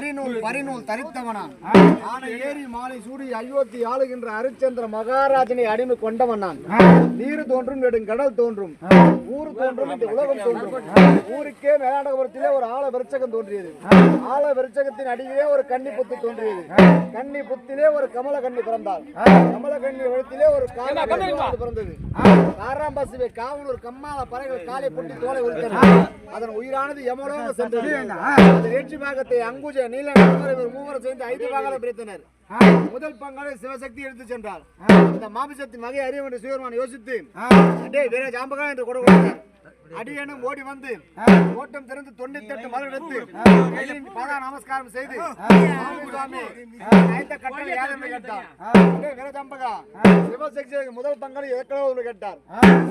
அரிநூல் பரிநூல் தரித்தவனான் ஆன ஏரி மாலை சூடி அயோத்தி ஆளுகின்ற ஹரிச்சந்திர மகாராஜனை அடிமை கொண்டவன் நான். நீர் தோன்றும் நெடுங்கடல் தோன்றும். ஊர் தோன்றும் இந்த உலகம் தோன்றும். ஊருக்கே மேலாடகபுரத்திலே ஒரு ஆல விருச்சகம் தோன்றியது. ஆல விருச்சகத்தின் அடியிலே ஒரு கன்னி புத்து தோன்றியது. கன்னி புத்திலே ஒரு கமல கன்னி பிறந்தாள். கமல கன்னி எழுத்திலே ஒரு பிறந்தது. காராம்பசுவை காவலூர் கம்மால பறவைகள் காலை பொட்டி தோலை உரித்தன. அதன் உயிரானது யமலோக சென்றது அந்த ஏற்றி பாகத்தை அங்குஜ நீல இவர் மூவர் சேர்ந்து ஐந்து பாகங்களை பிரித்தனர். முதல் பங்காளை சிவசக்தி எடுத்து சென்றார். இந்த மாமிசத்தின் வகை அறியும் என்று சிவருமான் யோசித்து அடே வீர ஜாம்பகா என்று கொடு கொடுத்தார். அடியனும் ஓடி வந்து ஓட்டம் திறந்து தொண்ணூத்தி எட்டு மரம் எடுத்து பாதா நமஸ்காரம் செய்து சுவாமி ஐந்த கட்டளை கேட்டார். சிவசக்தி முதல் பங்காளி ஏற்கனவே கேட்டார்.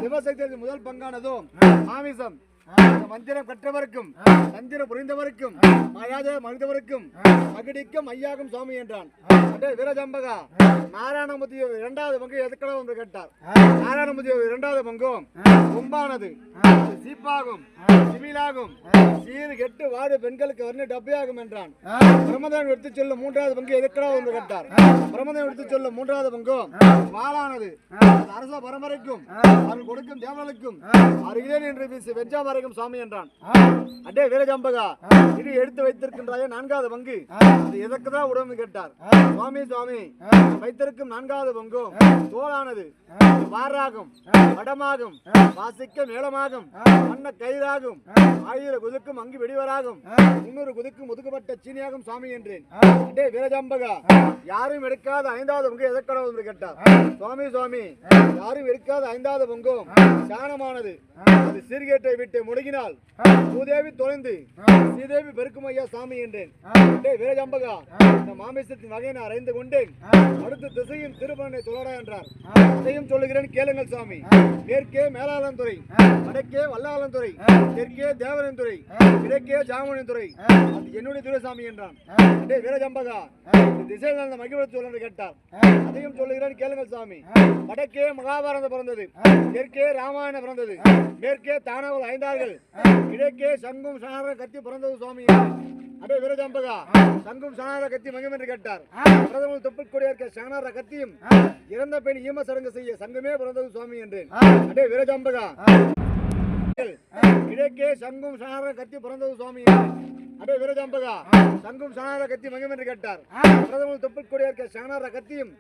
சிவசக்தி முதல் பங்கானதும் மாமிசம். மந்திரம் கற்றவருக்கும் தந்திரம் புரிந்தவருக்கும் மழாத மனிதவருக்கும் மகிடிக்கும் ஐயாகும் சுவாமி என்றான். வீரஜம்பகா நாராயணமுதி இரண்டாவது பங்கு எதுக்கடவு என்று கேட்டார்? நாராயணமுதி இரண்டாவது பங்கும் கொம்பானது. சீப்பாகும் சிமிலாகும் சீறு கெட்டு வாடு பெண்களுக்கு வர்ண டப்பையாகும் என்றான். பிரமதன் எடுத்து சொல்லும் மூன்றாவது பங்கு எதுக்கடவு என்று கேட்டார்? பிரமதன் எடுத்து சொல்லும் மூன்றாவது பங்கும் வாளானது. அரச பரம்பரைக்கும் அவர்கள் கொடுக்கும் தேவர்களுக்கும் அருகிலே நின்று வெஞ்சா வரைக்கும் சுவாமி என்றான். அடே வீரஜம்பகா இது எடுத்து வைத்திருக்கின்றாயே நான்காவது பங்கு. அது எதற்கு தான் உடம்பு கேட்டார்? சுவாமி சுவாமி வைத்திருக்கும் நான்காவது பங்கும் தோளானது. அது வாராகும் வடமாகும் வாசிக்க மேளமாகும் மன்ன கயிறாகும் ஆயிர குதுக்கும் அங்கு வெடிவராகும் முன்னூறு குதுக்கும் ஒதுக்கப்பட்ட சீனியாகும் சுவாமி என்றேன். அடே வீரஜம்பகா யாரும் எடுக்காத ஐந்தாவது பங்கு எதற்கடவு என்று கேட்டார். சுவாமி சுவாமி யாரும் எடுக்காத ஐந்தாவது பங்கும் சாணமானது. அது சீர்கேட்டை விட்டு முடுகினால் பூதேவி தொலைந்து ஸ்ரீதேவி பெருக்கும் ஐயா சாமி என்றேன். வீரஜம்பகா இந்த மாமிசத்தின் வகையை நான் அறிந்து கொண்டேன். அடுத்த திசையும் திருமணனை சொல்லடா என்றார். இதையும் சொல்லுகிறேன் கேளுங்கள் சாமி. மேற்கே மேலாளந்துறை வடக்கே வல்லாளந்துறை தெற்கே தேவரந்துறை கிழக்கே ஜாமனிந்துறை அது என்னுடைய துறை சாமி என்றான் டேய் வீரஜம்பகா திசையில் அந்த மகிழ்ச்சி சொல்ல கேட்டார். அதையும் சொல்லுகிறேன் கேளுங்கள் சாமி. வடக்கே மகாபாரதம் பிறந்தது தெற்கே ராமாயணம் பிறந்தது மேற்கே தானவல் ஐந்தார்கள் கிழக்கே சங்கும் சனார கத்தி பிறந்தது சுவாமி. அடே வீரஜம்பகா சங்கும் சனார கத்தி மங்கம் என்று கேட்டார். பிரதமர் தொப்பிற்கொடியா இருக்க சனார கத்தியும் இறந்த பெண் ஈம சடங்கு செய்ய சங்கமே பிறந்தது சுவாமி என்றேன். அடே வீரஜம்பகா. கிழக்கே சங்கும் சனார கத்தி பிறந்தது சுவாமி. அடே வீரஜம்பகா சங்கும் சனார கத்தி மங்கம் என்று கேட்டார். பிரதமர் தொப்பிற்கொடியா இருக்க சனார கத்தியும்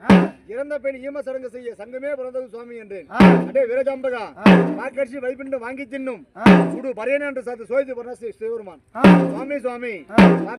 இறந்த பெண் ஈம சடங்கு செய்ய சங்கமே பிறந்தது சுவாமி என்றேன். அடே வீரஜம்பகா வாக்கரிசி வைப்பிண்டு வாங்கி தின்னும். சுடு பரையன என்று சாத்து சோதித்து பண்ண சிவருமான் சுவாமி சுவாமி.